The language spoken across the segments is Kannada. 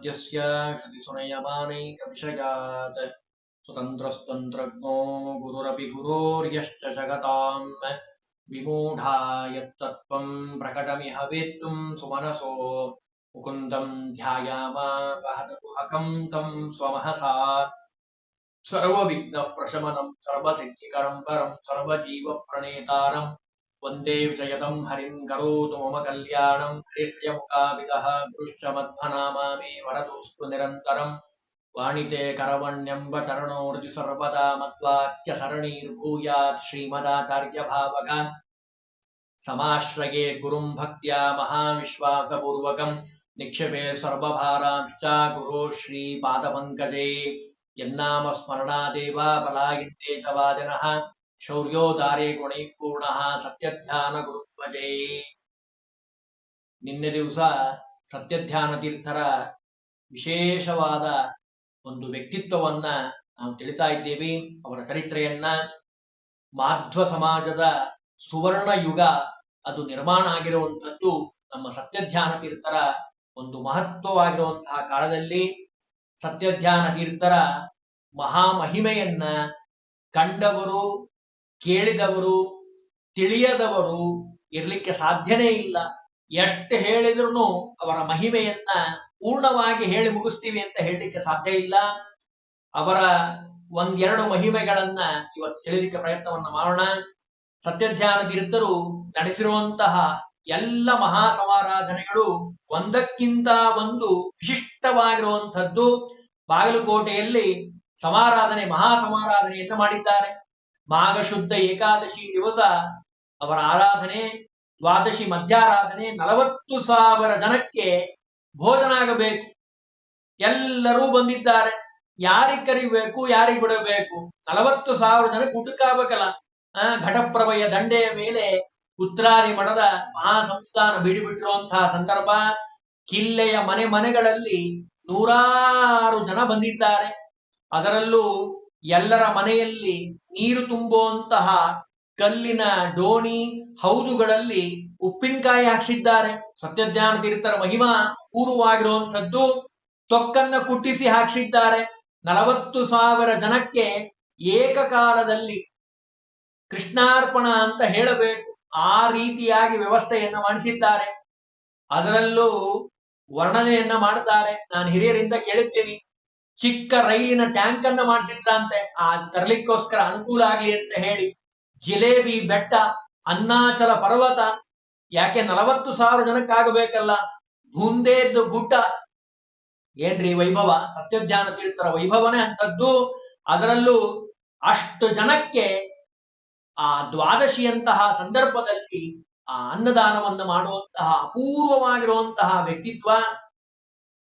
सद्यस्य क्षतिसुनयमानै कविषयात् स्वतन्त्रस्तन्त्रज्ञो गुरुरपि गुरोर्यश्च जगताम् विमूढा यत्तत्त्वम् प्रकटमिह वेत्तुम् सुमनसो। मुकुन्दम् ध्यायामापहतकुहकम् तम् स्वमहसा। सर्वविघ्नः प्रशमनम् सर्वसिद्धिकरम् परम् सर्वजीवप्रणेतारम् वंदे विजयतम हरिं करोतु मम कल्याणं हरिर्यमुकाविदः गुरुश्च मध्वनामामि वरदोऽस्तु निरन्तरं। वाणिते करवण्यं वचरणो हृदि सर्वदा मत्वाख्यसरणीर्भूयात् श्रीमदाचार्यभावक समाश्रये गुरुं भक्त्या महाविश्वासपूर्वकं निक्षेपे सर्वभारांश्च गुरो श्रीपादपङ्कजे। यन्नामस्मरणादेव बलायन्ते च वादिनः ಗುಣೈಪೂರ್ಣ ಶೌರ್ಯೋದಾರೇ ಗುಣೈಃ ಸತ್ಯಧ್ಯಾನ ಗುರುಧ್ವಜೇ ನಿನ್ನೆ ದಿವಸ ಸತ್ಯಧ್ಯಾನ ತೀರ್ಥರ ವಿಶೇಷವಾದ ಒಂದು ವ್ಯಕ್ತಿತ್ವವನ್ನ ನಾವು ತಿಳಿತಾ ಇದ್ದೇವೆ. ಅವರ ಚರಿತ್ರೆಯನ್ನ ಮಾಧ್ವ ಸಮಾಜದ ಸುವರ್ಣ ಯುಗ ಅದು ನಿರ್ಮಾಣ ಆಗಿರುವಂಥದ್ದು ನಮ್ಮ ಸತ್ಯಧ್ಯಾನ ತೀರ್ಥರ ಒಂದು ಮಹತ್ವವಾಗಿರುವಂತಹ ಕಾಲದಲ್ಲಿ ಸತ್ಯಧ್ಯಾನ ತೀರ್ಥರ ಮಹಾಮಹಿಮೆಯನ್ನ ಕಂಡವರು ಕೇಳಿದವರು, ತಿಳಿಯದವರು ಇರಲಿಕ್ಕೆ ಸಾಧ್ಯನೇ ಇಲ್ಲ. ಎಷ್ಟು ಹೇಳಿದ್ರು ಅವರ ಮಹಿಮೆಯನ್ನ ಪೂರ್ಣವಾಗಿ ಹೇಳಿ ಮುಗಿಸ್ತೀವಿ ಅಂತ ಹೇಳಲಿಕ್ಕೆ ಸಾಧ್ಯ ಇಲ್ಲ. ಅವರ ಒಂದೆರಡು ಮಹಿಮೆಗಳನ್ನ ಇವತ್ತು ತಿಳಿಲಿಕ್ಕೆ ಪ್ರಯತ್ನವನ್ನ ಮಾಡೋಣ. ಸತ್ಯಧ್ಯಾನ ತೀರ್ಥರು ನಡೆಸಿರುವಂತಹ ಎಲ್ಲ ಮಹಾ ಸಮಾರಾಧನೆಗಳು ಒಂದಕ್ಕಿಂತ ಒಂದು ವಿಶಿಷ್ಟವಾಗಿರುವಂಥದ್ದು. ಬಾಗಲಕೋಟೆಯಲ್ಲಿ ಸಮಾರಾಧನೆ ಮಹಾ ಸಮಾರಾಧನೆಯನ್ನು ಮಾಡಿದ್ದಾರೆ. ಮಾಘ ಶುದ್ಧ ಏಕಾದಶಿ ದಿವಸ ಅವರ ಆರಾಧನೆ, ದ್ವಾದಶಿ ಮಧ್ಯಾರಾಧನೆ ನಲವತ್ತು ಸಾವಿರ ಜನಕ್ಕೆ ಭೋಜನ ಆಗಬೇಕು ಎಲ್ಲರೂ ಬಂದಿದ್ದಾರೆ. ಯಾರಿಗೆ ಕರಿಬೇಕು, ಯಾರಿಗೆ ಬಿಡಬೇಕು? ನಲವತ್ತು ಸಾವಿರ ಜನಕ್ಕೆ ಊಟಕ್ಕಾಗಬೇಕಲ್ಲ. ಆ, ಘಟಪ್ರಭಯ ದಂಡೆಯ ಮೇಲೆ ಉತ್ರಾರಿ ಮಠದ ಮಹಾಸಂಸ್ಥಾನ ಬಿಡಿಬಿಟ್ಟಿರುವಂತಹ ಸಂದರ್ಭ, ಕಿಲ್ಲೆಯ ಮನೆ ಮನೆಗಳಲ್ಲಿ ನೂರಾರು ಜನ ಬಂದಿದ್ದಾರೆ. ಅದರಲ್ಲೂ ಎಲ್ಲರ ಮನೆಯಲ್ಲಿ ನೀರು ತುಂಬುವಂತಹ ಕಲ್ಲಿನ ಡೋಣಿ ಹೌದುಗಳಲ್ಲಿ ಉಪ್ಪಿನಕಾಯಿ ಹಾಕ್ಸಿದ್ದಾರೆ. ಸತ್ಯಜ್ಞಾನ ತೀರ್ಥರ ಮಹಿಮಾ ಪೂರ್ವವಾಗಿರುವಂಥದ್ದು ತೊಕ್ಕನ್ನ ಕುಟ್ಟಿಸಿ ಹಾಕ್ಸಿದ್ದಾರೆ. ನಲವತ್ತು ಸಾವಿರ ಜನಕ್ಕೆ ಏಕಕಾಲದಲ್ಲಿ ಕೃಷ್ಣಾರ್ಪಣ ಅಂತ ಹೇಳಬೇಕು. ಆ ರೀತಿಯಾಗಿ ವ್ಯವಸ್ಥೆಯನ್ನು ಮಾಡಿಸಿದ್ದಾರೆ. ಅದರಲ್ಲೂ ವರ್ಣನೆಯನ್ನ ಮಾಡ್ತಾರೆ. ನಾನು ಹಿರಿಯರಿಂದ ಕೇಳಿದ್ದೀನಿ ಚಿಕ್ಕ ರೈಲಿನ ಟ್ಯಾಂಕ್ ಅನ್ನ ಮಾಡಿಸಿದ್ರಂತೆ. ಆ ತರಲಿಕ್ಕೋಸ್ಕರ ಅನುಕೂಲ ಆಗ್ಲಿ ಅಂತ ಹೇಳಿ ಜಿಲೇಬಿ, ಬೆಟ್ಟ ಅನ್ನಾಚಲ ಪರ್ವತ, ಯಾಕೆ ನಲವತ್ತು ಸಾವಿರ ಜನಕ್ಕಾಗಬೇಕಲ್ಲ? ಬುಂದೇದ್ದು ಗುಡ್ಡ. ಏನ್ರಿ ವೈಭವ? ಸತ್ಯಜ್ಞಾನ ತೀರ್ಥರ ವೈಭವನೇ ಅಂತದ್ದು ಅದರಲ್ಲೂ ಅಷ್ಟು ಜನಕ್ಕೆ ಆ ದ್ವಾದಶಿಯಂತಹ ಸಂದರ್ಭದಲ್ಲಿ ಆ ಅನ್ನದಾನವನ್ನು ಮಾಡುವಂತಹ ಅಪೂರ್ವವಾಗಿರುವಂತಹ ವ್ಯಕ್ತಿತ್ವ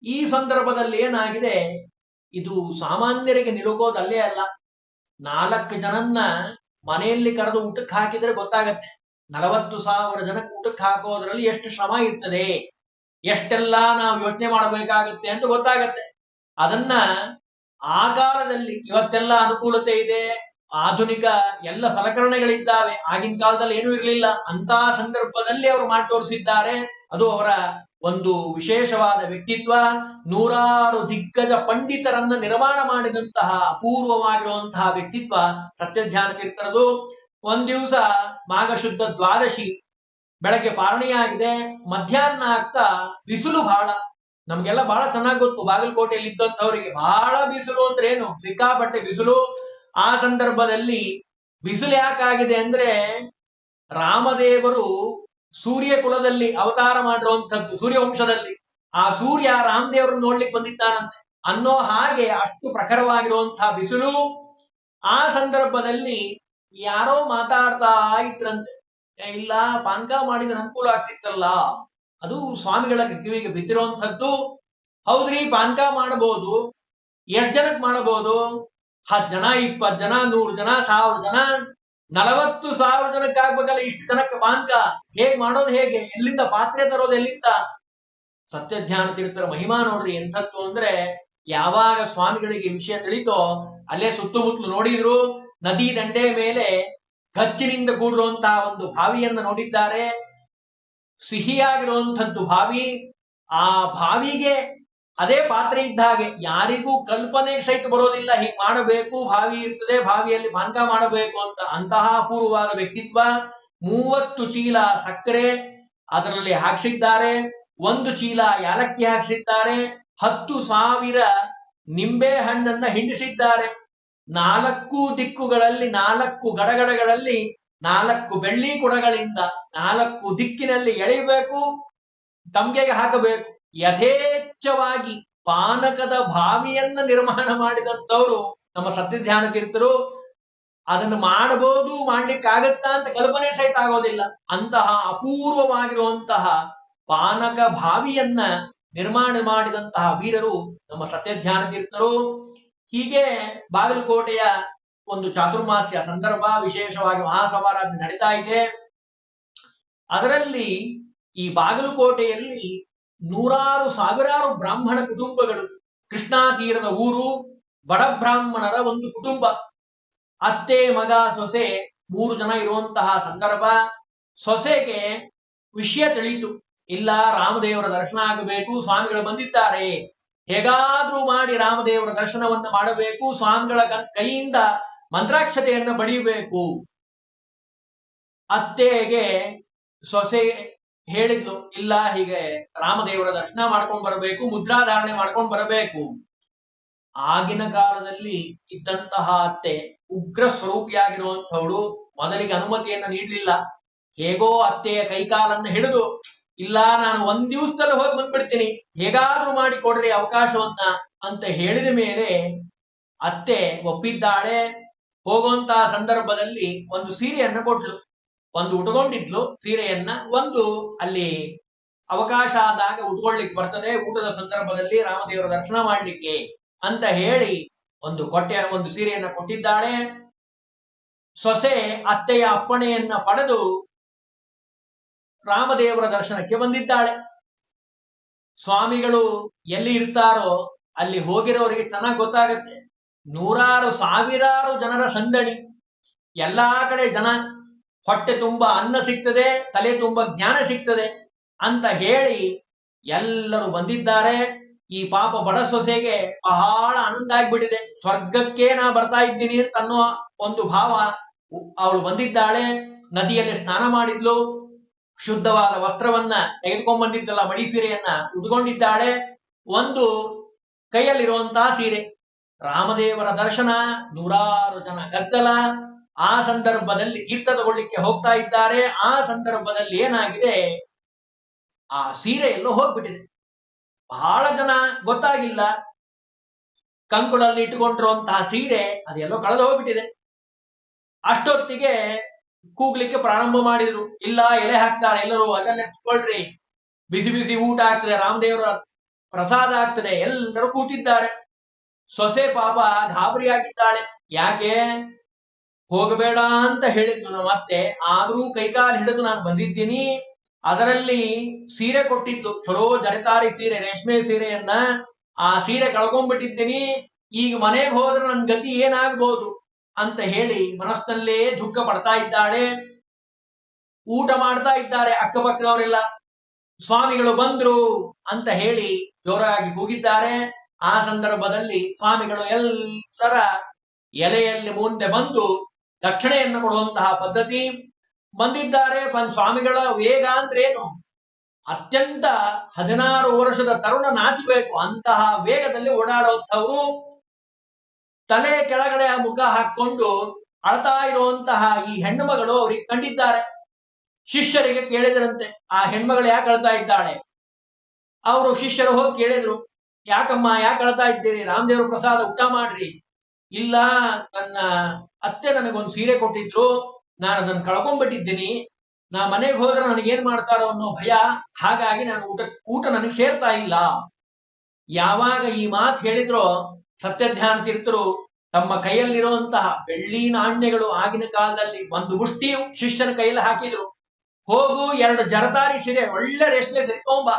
ಈ ಸಂದರ್ಭದಲ್ಲಿ ಏನಾಗಿದೆ? ಇದು ಸಾಮಾನ್ಯರಿಗೆ ನಿಲುಕೋದಲ್ಲೇ ಅಲ್ಲ. ನಾಲ್ಕು ಜನನ್ನ ಮನೆಯಲ್ಲಿ ಕರೆದು ಊಟಕ್ಕೆ ಹಾಕಿದ್ರೆ ಗೊತ್ತಾಗತ್ತೆ. ನಲವತ್ತು ಸಾವಿರ ಜನಕ್ಕೆ ಊಟಕ್ಕೆ ಹಾಕೋದ್ರಲ್ಲಿ ಎಷ್ಟು ಶ್ರಮ ಇರ್ತದೆ? ಎಷ್ಟೆಲ್ಲ ನಾವು ಯೋಚನೆ ಮಾಡಬೇಕಾಗುತ್ತೆ ಅಂತ ಗೊತ್ತಾಗತ್ತೆ. ಅದನ್ನ ಆ ಕಾಲದಲ್ಲಿ ಇವತ್ತೆಲ್ಲ ಅನುಕೂಲತೆ ಇದೆ. ಆಧುನಿಕ ಎಲ್ಲ ಸಲಕರಣೆಗಳಿದ್ದಾವೆ. ಆಗಿನ ಕಾಲದಲ್ಲಿ ಏನೂ ಇರಲಿಲ್ಲ. ಅಂತ ಸಂದರ್ಭದಲ್ಲಿ ಅವರು ಮಾಡಿ ತೋರಿಸಿದ್ದಾರೆ. ಅದು ಅವರ ಒಂದು ವಿಶೇಷವಾದ ವ್ಯಕ್ತಿತ್ವ, ನೂರಾರು ದಿಗ್ಗಜ ಪಂಡಿತರನ್ನ ನಿರ್ಮಾಣ ಮಾಡಿದಂತಹ ಅಪೂರ್ವವಾಗಿರುವಂತಹ ವ್ಯಕ್ತಿತ್ವ ಸತ್ಯಧ್ಯಾನ ತೀರ್ಥರದು ಒಂದ್ ದಿವಸ ಮಾಘಶುದ್ಧ ದ್ವಾದಶಿ ಬೆಳಗ್ಗೆ ಪಾರಣಿಯಾಗಿದೆ. ಮಧ್ಯಾಹ್ನ ಆಗ್ತಾ ಬಿಸಿಲು ಬಹಳ. ನಮ್ಗೆಲ್ಲ ಬಹಳ ಚೆನ್ನಾಗಿ ಗೊತ್ತು. ಬಾಗಲಕೋಟೆಯಲ್ಲಿ ಇದ್ದಂಥವರಿಗೆ ಬಹಳ ಬಿಸಿಲು ಅಂದ್ರೆ ಏನು? ಸಿಕ್ಕಾಪಟ್ಟೆ ಬಿಸಿಲು. ಆ ಸಂದರ್ಭದಲ್ಲಿ ಬಿಸಿಲು ಯಾಕಾಗಿದೆ ಅಂದ್ರೆ ರಾಮದೇವರು ಸೂರ್ಯ ಕುಲದಲ್ಲಿ ಅವತಾರ ಮಾಡಿರುವಂಥದ್ದು ಸೂರ್ಯವಂಶದಲ್ಲಿ. ಆ ಸೂರ್ಯ ರಾಮದೇವರನ್ನು ನೋಡ್ಲಿಕ್ಕೆ ಬಂದಿದ್ದಾನಂತೆ. ಅನ್ನೋ ಹಾಗೆ ಅಷ್ಟು ಪ್ರಖರವಾಗಿರುವಂತಹ ಬಿಸಿಲು ಆ ಸಂದರ್ಭದಲ್ಲಿ ಯಾರೋ ಮಾತಾಡ್ತಾ ಇದ್ರಂತೆ. "ಏ, ಇಲ್ಲ ಪಾನಕ ಮಾಡಿದ್ರೆ ಅನುಕೂಲ ಆಗ್ತಿತ್ತಲ್ಲ. ಅದು ಸ್ವಾಮಿಗಳ ಕಿವಿಗೆ ಬಿದ್ದಿರುವಂಥದ್ದು. ಹೌದ್ರಿ ಪಾನಕ ಮಾಡಬಹುದು ಎಷ್ಟ್ ಜನಕ್ ಮಾಡಬಹುದು ಹತ್ತು ಜನ ಇಪ್ಪತ್ತು ಜನ ನೂರು ಜನ ಸಾವಿರ ಜನ. ನಲವತ್ತು ಸಾವಿರ ಜನಕ್ಕೆ ಆಗ್ಬೇಕಲ್ಲ ಇಷ್ಟು ಜನಕ್ಕೆ ಪಾನಕ ಹೇಗ್ ಮಾಡೋದು ಹೇಗೆ? ಎಲ್ಲಿಂದ ಪಾತ್ರೆ ತರೋದು ಎಲ್ಲಿಂದ? ಸತ್ಯ ಧ್ಯಾನ ತೀರ್ಥರ ಮಹಿಮಾ ನೋಡ್ರಿ, ಎಂಥದ್ದು ಅಂದ್ರೆ ಯಾವಾಗ ಸ್ವಾಮಿಗಳಿಗೆ ವಿಷಯ ತಿಳಿತೋ, ಅಲ್ಲೇ ಸುತ್ತಮುತ್ತಲು ನೋಡಿದ್ರು, ನದಿ ದಂಡೆ ಮೇಲೆ ಕಚ್ಚಿನಿಂದ ಕೂಡಿರುವಂತಹ ಒಂದು ಬಾವಿಯನ್ನ ನೋಡಿದ್ದಾರೆ. ಸಿಹಿಯಾಗಿರುವಂಥದ್ದು ಬಾವಿ. ಆ ಬಾವಿಗೆ ಅದೇ ಪಾತ್ರೆ ಇದ್ದ ಹಾಗೆ ಯಾರಿಗೂ ಕಲ್ಪನೆ ಸಹಿತ ಬರೋದಿಲ್ಲ. ಹೀಗೆ ಮಾಡಬೇಕು ಭಾವಿ ಇರ್ತದೆ ಭಾವಿಯಲ್ಲಿ ಪಾನಕ ಮಾಡಬೇಕು ಅಂತ ಅಂತಹ ಅಪೂರ್ವವಾದ ವ್ಯಕ್ತಿತ್ವ ಮೂವತ್ತು ಚೀಲ ಸಕ್ಕರೆ ಅದರಲ್ಲಿ ಹಾಕ್ಸಿದ್ದಾರೆ, ಒಂದು ಚೀಲ ಯಾಲಕ್ಕಿ ಹಾಕ್ಸಿದ್ದಾರೆ, ಹತ್ತು ಸಾವಿರ ನಿಂಬೆ ಹಣ್ಣನ್ನ ಹಿಂಡಿಸಿದ್ದಾರೆ. ನಾಲ್ಕು ದಿಕ್ಕುಗಳಲ್ಲಿ, ನಾಲ್ಕು ಗಡಗಡಗಳಲ್ಲಿ, ನಾಲ್ಕು ಬೆಳ್ಳಿ ಕುಡಗಳಿಂದ ನಾಲ್ಕು ದಿಕ್ಕಿನಲ್ಲಿ ಎಳೆಯಬೇಕು ತಮ್ಗೆಗೆ ಹಾಕಬೇಕು. ಯಥೇಚ್ಛವಾಗಿ ಪಾನಕದ ಭಾವಿಯನ್ನ ನಿರ್ಮಾಣ ಮಾಡಿದಂತವರು ನಮ್ಮ ಸತ್ಯಧ್ಯಾನ ತೀರ್ಥರು. ಅದನ್ನು ಮಾಡಬಹುದು ಮಾಡ್ಲಿಕ್ಕಾಗತ್ತಾ ಅಂತ ಕಲ್ಪನೆ ಸಹಿತ ಆಗೋದಿಲ್ಲ. ಅಂತಹ ಅಪೂರ್ವವಾಗಿರುವಂತಹ ಪಾನಕ ಭಾವಿಯನ್ನ ನಿರ್ಮಾಣ ಮಾಡಿದಂತಹ ವೀರರು ನಮ್ಮ ಸತ್ಯಧ್ಯಾನ ತೀರ್ಥರು. ಹೀಗೆ ಬಾಗಲಕೋಟೆಯ ಒಂದು ಚಾತುರ್ಮಾಸ್ಯ ಸಂದರ್ಭ ವಿಶೇಷವಾಗಿ ಮಹಾಸಮಾರಾಧನೆ ನಡೀತಾ ಇದೆ. ಅದರಲ್ಲಿ ಈ ಬಾಗಲಕೋಟೆಯಲ್ಲಿ ನೂರಾರು ಸಾವಿರಾರು ಬ್ರಾಹ್ಮಣ ಕುಟುಂಬಗಳು ಕೃಷ್ಣಾ ತೀರದ ಊರು ಬಡಬ್ರಾಹ್ಮಣರ ಒಂದು ಕುಟುಂಬ. ಅತ್ತೆ, ಮಗ, ಸೊಸೆ, ಮೂರು ಜನ ಇರುವಂತಹ ಸಂದರ್ಭ. ಸೊಸೆಗೆ ವಿಷಯ ತಿಳಿಯಿತು. ಇಲ್ಲ, ರಾಮದೇವರ ದರ್ಶನ ಆಗಬೇಕು, ಸ್ವಾಮಿಗಳು ಬಂದಿದ್ದಾರೆ. ಹೇಗಾದ್ರೂ ಮಾಡಿ ರಾಮದೇವರ ದರ್ಶನವನ್ನ ಮಾಡಬೇಕು, ಸ್ವಾಮಿಗಳ ಕೈಯಿಂದ ಮಂತ್ರಾಕ್ಷತೆಯನ್ನು ಬಡಿಬೇಕು. ಅತ್ತೆಗೆ ಸೊಸೆ ಹೇಳಿದ್ಲು, ಇಲ್ಲ, ಹೀಗೆ ರಾಮದೇವರ ದರ್ಶನ ಮಾಡ್ಕೊಂಡ್ ಬರಬೇಕು, ಮುದ್ರಾಧಾರಣೆ ಮಾಡ್ಕೊಂಡ್ ಬರಬೇಕು. ಆಗಿನ ಕಾಲದಲ್ಲಿ ಇದ್ದಂತಹ ಅತ್ತೆ ಉಗ್ರ ಸ್ವರೂಪಿಯಾಗಿರುವಂತವಳು ಮೊದಲಿಗೆ ಅನುಮತಿಯನ್ನ ನೀಡಲಿಲ್ಲ. ಹೇಗೋ ಅತ್ತೆಯ ಕೈಕಾಲನ್ನ ಹಿಡಿದು, ಇಲ್ಲ, ನಾನು ಒಂದ್ ದಿವಸದಲ್ಲಿ ಹೋಗಿ ಬಂದ್ಬಿಡ್ತೀನಿ, ಹೇಗಾದ್ರೂ ಮಾಡಿ ಕೊಡ್ರಿ ಅವಕಾಶವನ್ನ ಅಂತ ಹೇಳಿದ ಮೇಲೆ ಅತ್ತೆ ಒಪ್ಪಿದ್ದಾಳೆ. ಹೋಗುವಂತಹ ಸಂದರ್ಭದಲ್ಲಿ ಒಂದು ಸೀರೆಯನ್ನ ಕೊಟ್ಲು. ಒಂದು ಉಟ್ಕೊಂಡಿದ್ಲು ಸೀರೆಯನ್ನ ಒಂದು ಅಲ್ಲಿ ಅವಕಾಶ ಆದಾಗ ಉಟ್ಕೊಳ್ಲಿಕ್ಕೆ ಬರ್ತದೆ. ಊಟದ ಸಂದರ್ಭದಲ್ಲಿ ರಾಮದೇವರ ದರ್ಶನ ಮಾಡ್ಲಿಕ್ಕೆ ಅಂತ ಹೇಳಿ ಒಂದು ಕೊಟ್ಟೆ, ಒಂದು ಸೀರೆಯನ್ನ ಕೊಟ್ಟಿದ್ದಾಳೆ. ಸೊಸೆ ಅತ್ತೆಯ ಅಪ್ಪಣೆಯನ್ನ ಪಡೆದು ರಾಮದೇವರ ದರ್ಶನಕ್ಕೆ ಬಂದಿದ್ದಾಳೆ. ಸ್ವಾಮಿಗಳು ಎಲ್ಲಿ ಇರ್ತಾರೋ ಅಲ್ಲಿ ಹೋಗಿರೋರಿಗೆ ಚೆನ್ನಾಗಿ ಗೊತ್ತಾಗತ್ತೆ. ನೂರಾರು ಸಾವಿರಾರು ಜನರ ಸಂದಣಿ. ಎಲ್ಲಾ ಕಡೆ ಜನ ಹೊಟ್ಟೆ ತುಂಬ ಅನ್ನ ಸಿಗ್ತದೆ, ತಲೆ ತುಂಬ ಜ್ಞಾನ ಸಿಗ್ತದೆ ಅಂತ ಹೇಳಿ ಎಲ್ಲರೂ ಬಂದಿದ್ದಾರೆ. ಈ ಪಾಪ ಬಡ ಸೊಸೆಗೆ ಬಹಳ ಆನಂದ ಆಗ್ಬಿಟ್ಟಿದೆ. ಸ್ವರ್ಗಕ್ಕೆ ನಾ ಬರ್ತಾ ಇದ್ದೀನಿ ಅಂತ ಅನ್ನೋ ಒಂದು ಭಾವ ಅವಳು ಬಂದಿದ್ದಾಳೆ. ನದಿಯಲ್ಲಿ ಸ್ನಾನ ಮಾಡಿದ್ಲು. ಶುದ್ಧವಾದ ವಸ್ತ್ರವನ್ನ ತೆಗೆದುಕೊಂಡ್ ಬಂದಿದ್ದಲ್ಲ ಮಡಿ ಸೀರೆಯನ್ನ ಉಟ್ಕೊಂಡಿದ್ದಾಳೆ. ಒಂದು ಕೈಯಲ್ಲಿರುವಂತಹ ಸೀರೆ. ರಾಮದೇವರ ದರ್ಶನ, ನೂರಾರು ಜನ ಗದ್ದಲ. ಆ ಸಂದರ್ಭದಲ್ಲಿ ತೀರ್ಥ ತಗೊಳ್ಳಿಕ್ಕೆ ಹೋಗ್ತಾ ಇದ್ದಾರೆ. ಆ ಸಂದರ್ಭದಲ್ಲಿ ಏನಾಗಿದೆ? ಆ ಸೀರೆ ಎಲ್ಲೋ ಹೋಗ್ಬಿಟ್ಟಿದೆ. ಬಹಳ ಜನ ಗೊತ್ತಾಗಿಲ್ಲ. ಕಂಕುಳಲ್ಲಿ ಇಟ್ಟುಕೊಂಡಿರುವಂತಹ ಸೀರೆ ಅದೆಲ್ಲೋ ಕಳೆದು ಹೋಗ್ಬಿಟ್ಟಿದೆ. ಅಷ್ಟೊತ್ತಿಗೆ ಕೂಗ್ಲಿಕ್ಕೆ ಪ್ರಾರಂಭ ಮಾಡಿದ್ರು. ಇಲ್ಲ, ಎಲೆ ಹಾಕ್ತಾರೆ ಎಲ್ಲರೂ, ಅದನ್ನೇ ಕುತ್ಕೊಳ್ರಿ. ಬಿಸಿ ಬಿಸಿ ಊಟ ಆಗ್ತದೆ, ರಾಮದೇವರ ಪ್ರಸಾದ ಆಗ್ತದೆ, ಎಲ್ಲರೂ ಕೂತಿದ್ದಾರೆ. ಸೊಸೆ ಪಾಪ ಗಾಬರಿ ಆಗಿದ್ದಾಳೆ ಯಾಕೆ? ಹೋಗಬೇಡ ಅಂತ ಹೇಳಿದ್ನು ನಮ್ಮ ಮತ್ತೆ, ಆದ್ರೂ ಕೈಕಾಲು ಹಿಡಿದು ನಾನು ಬಂದಿದ್ದೀನಿ. ಅದರಲ್ಲಿ ಸೀರೆ ಕೊಟ್ಟಿದ್ಲು. ಚಲೋ ಜರತಾರಿ ಸೀರೆ, ರೇಷ್ಮೆ ಸೀರೆಯನ್ನ ಆ ಸೀರೆ ಕಳ್ಕೊಂಡ್ಬಿಟ್ಟಿದ್ದೀನಿ. ಈಗ ಮನೆಗೆ ಹೋದ್ರೆ ನನ್ ಗತಿ ಏನಾಗ್ಬೋದು ಅಂತ ಹೇಳಿ ಮನಸ್ಸಿನಲ್ಲೇ ದುಃಖ ಪಡ್ತಾ ಇದ್ದಾಳೆ. ಊಟ ಮಾಡ್ತಾ ಇದ್ದಾರೆ, ಅಕ್ಕಪಕ್ಕದವರೆಲ್ಲ. ಸ್ವಾಮಿಗಳು ಬಂದ್ರು ಅಂತ ಹೇಳಿ ಜೋರಾಗಿ ಕೂಗಿದ್ದಾರೆ. ಆ ಸಂದರ್ಭದಲ್ಲಿ ಸ್ವಾಮಿಗಳು ಎಲ್ಲರ ಎಲೆಯಲ್ಲಿ ಮುಂದೆ ಬಂದು ದಕ್ಷಿಣೆಯನ್ನು ಕೊಡುವಂತಹ ಪದ್ಧತಿ ಬಂದಿದ್ದಾರೆ. ಬಂದ್ ಸ್ವಾಮಿಗಳ ವೇಗ ಅಂದ್ರೆ ಏನು? ಅತ್ಯಂತ ಹದಿನಾರು ವರ್ಷದ ತರುಣ ನಾಚಬೇಕು. ಅಂತಹ ವೇಗದಲ್ಲಿ ಓಡಾಡುವಂಥವ್ರು ತಲೆ ಕೆಳಗಡೆ ಮುಖ ಹಾಕೊಂಡು ಅಳ್ತಾ ಇರುವಂತಹ ಈ ಹೆಣ್ಣುಮಗಳು ಅವ್ರಿಗೆ ಕಂಡಿದ್ದಾರೆ. ಶಿಷ್ಯರಿಗೆ ಕೇಳಿದ್ರಂತೆ, ಆ ಹೆಣ್ಮಗಳು ಯಾಕೆ ಅಳ್ತಾ ಇದ್ದಾಳೆ? ಅವರು ಶಿಷ್ಯರು ಹೋಗಿ ಕೇಳಿದ್ರು, ಯಾಕಮ್ಮ ಯಾಕೆ ಅಳ್ತಾ ಇದ್ದೀರಿ? ರಾಮದೇವ್ರ ಪ್ರಸಾದ ಊಟ ಮಾಡ್ರಿ. ಇಲ್ಲ ನನ್ನ ಅತ್ತೆ ನನಗೊಂದು ಸೀರೆ ಕೊಟ್ಟಿದ್ರು ನಾನು ಅದನ್ನು ಕಳ್ಕೊಂಡ್ಬಿಟ್ಟಿದ್ದೀನಿ ನಾ ಮನೆಗೆ ಹೋದ್ರೆ ನನಗೇನ್ ಮಾಡ್ತಾರೋ ಅನ್ನೋ ಭಯ. ಹಾಗಾಗಿ ನಾನು ಊಟ ಊಟ ನನಗೆ ಸೇರ್ತಾ ಇಲ್ಲ. ಯಾವಾಗ ಈ ಮಾತು ಹೇಳಿದ್ರೋ ಸತ್ಯಧ್ಯಾನ ತೀರ್ಥರು ತಮ್ಮ ಕೈಯಲ್ಲಿರುವಂತಹ ಬೆಳ್ಳಿ ನಾಣ್ಯಗಳು ಆಗಿನ ಕಾಲದಲ್ಲಿ ಒಂದು ಮುಷ್ಟಿ ಶಿಷ್ಯನ ಕೈಯಲ್ಲಿ ಹಾಕಿದ್ರು. ಹೋಗು, ಎರಡು ಜರತಾರಿ ಸೀರೆ, ಒಳ್ಳೆ ರೇಷ್ಮೆ ಸೀರೆ, ತಗೊಂಬ.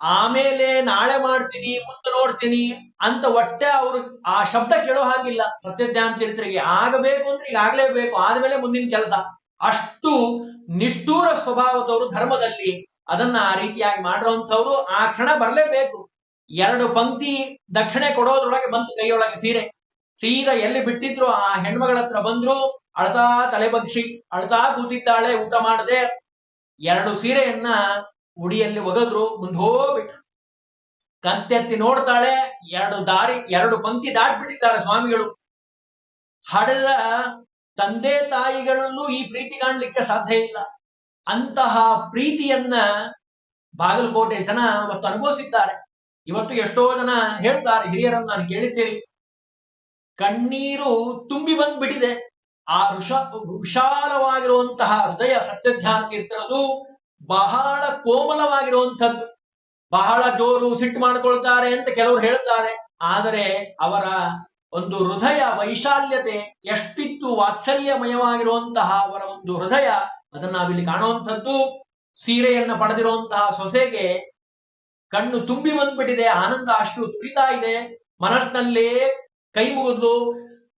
ಆಮೇಲೆ ನಾಳೆ ಮಾಡ್ತೀನಿ, ಮುಂದೆ ನೋಡ್ತೀನಿ ಅಂತ ಒಟ್ಟೆ ಅವರು ಆ ಶಬ್ದ ಕೇಳೋ ಹಾಗಿಲ್ಲ. ಸತ್ಯಜ್ಞಾನ ತೀರ್ಥರಿಗೆ ಆಗಬೇಕು ಅಂದ್ರೆ ಈಗ ಆಗ್ಲೇಬೇಕು. ಆದ್ಮೇಲೆ ಮುಂದಿನ ಕೆಲಸ. ಅಷ್ಟು ನಿಷ್ಠೂರ ಸ್ವಭಾವದವರು ಧರ್ಮದಲ್ಲಿ ಅದನ್ನ ಆ ರೀತಿಯಾಗಿ ಮಾಡಿರೋಂಥವ್ರು ಆ ಕ್ಷಣ ಬರಲೇಬೇಕು. ಎರಡು ಪಂಕ್ತಿ ದಕ್ಷಿಣೆ ಕೊಡೋದ್ರೊಳಗೆ ಬಂತು ಕೈಯೊಳಗೆ ಸೀರೆ. ಸೀದಾ ಎಲ್ಲಿ ಬಿಟ್ಟಿದ್ರು ಆ ಹೆಣ್ಮಗಳ ಹತ್ರ ಬಂದ್ರು, ಅಳ್ತಾ ತಲೆ ಬಗ್ಸಿ, ಅಳ್ತಾ ಕೂತಿದ್ದಾಳೆ, ಊಟ ಮಾಡದೆ ಎರಡು ಸೀರೆಯನ್ನ ಉಡಿಯಲ್ಲಿ ಒಗದ್ರು, ಮುಂದೆ ಹೋಗ್ಬಿಟ್ರು. ಕಂತೆತ್ತಿ ನೋಡ್ತಾಳೆ, ಎರಡು ದಾರಿ, ಎರಡು ಪಂಕ್ತಿ ದಾಟ್ಬಿಟ್ಟಿದ್ದಾರೆ ಸ್ವಾಮಿಗಳು. ಹಡೆದ ತಂದೆ ತಾಯಿಗಳಲ್ಲೂ ಈ ಪ್ರೀತಿ ಕಾಣಲಿಕ್ಕೆ ಸಾಧ್ಯ ಇಲ್ಲ. ಅಂತಹ ಪ್ರೀತಿಯನ್ನ ಬಾಗಲಕೋಟೆ ಜನ ಅವತ್ತು ಅನುಭವಿಸಿದ್ದಾರೆ. ಇವತ್ತು ಎಷ್ಟೋ ಜನ ಹೇಳ್ತಾರೆ, ಹಿರಿಯರನ್ನು ನಾನು ಕೇಳಿದ್ದೇನೆ. ಕಣ್ಣೀರು ತುಂಬಿ ಬಂದ್ಬಿಟ್ಟಿದೆ. ಆ ಋಷ, ವಿಶಾಲವಾಗಿರುವಂತಹ ಹೃದಯ ಸತ್ಯಧ್ಯಾನ ತೀರ್ಥರದು ಬಹಳ ಕೋಮಲವಾಗಿರುವಂಥದ್ದು. ಬಹಳ ಜೋರು ಸಿಟ್ಟು ಮಾಡ್ಕೊಳ್ತಾರೆ ಅಂತ ಕೆಲವರು ಹೇಳ್ತಾರೆ ಆದರೆ ಅವರ ಒಂದು ಹೃದಯ ವೈಶಾಲ್ಯತೆ ಎಷ್ಟಿತ್ತು ವಾತ್ಸಲ್ಯಮಯವಾಗಿರುವಂತಹ ಅವರ ಒಂದು ಹೃದಯ, ಅದನ್ನ ನಾವಿಲ್ಲಿ ಕಾಣುವಂಥದ್ದು. ಸೀರೆಯನ್ನು ಪಡೆದಿರುವಂತಹ ಸೊಸೆಗೆ ಕಣ್ಣು ತುಂಬಿ ಬಂದ್ಬಿಟ್ಟಿದೆ, ಆನಂದ ಅಶ್ರು ತುರಿತಾ ಇದೆ. ಮನಸ್ಸಿನಲ್ಲೇ ಕೈ ಮುಗಿದ್ಲು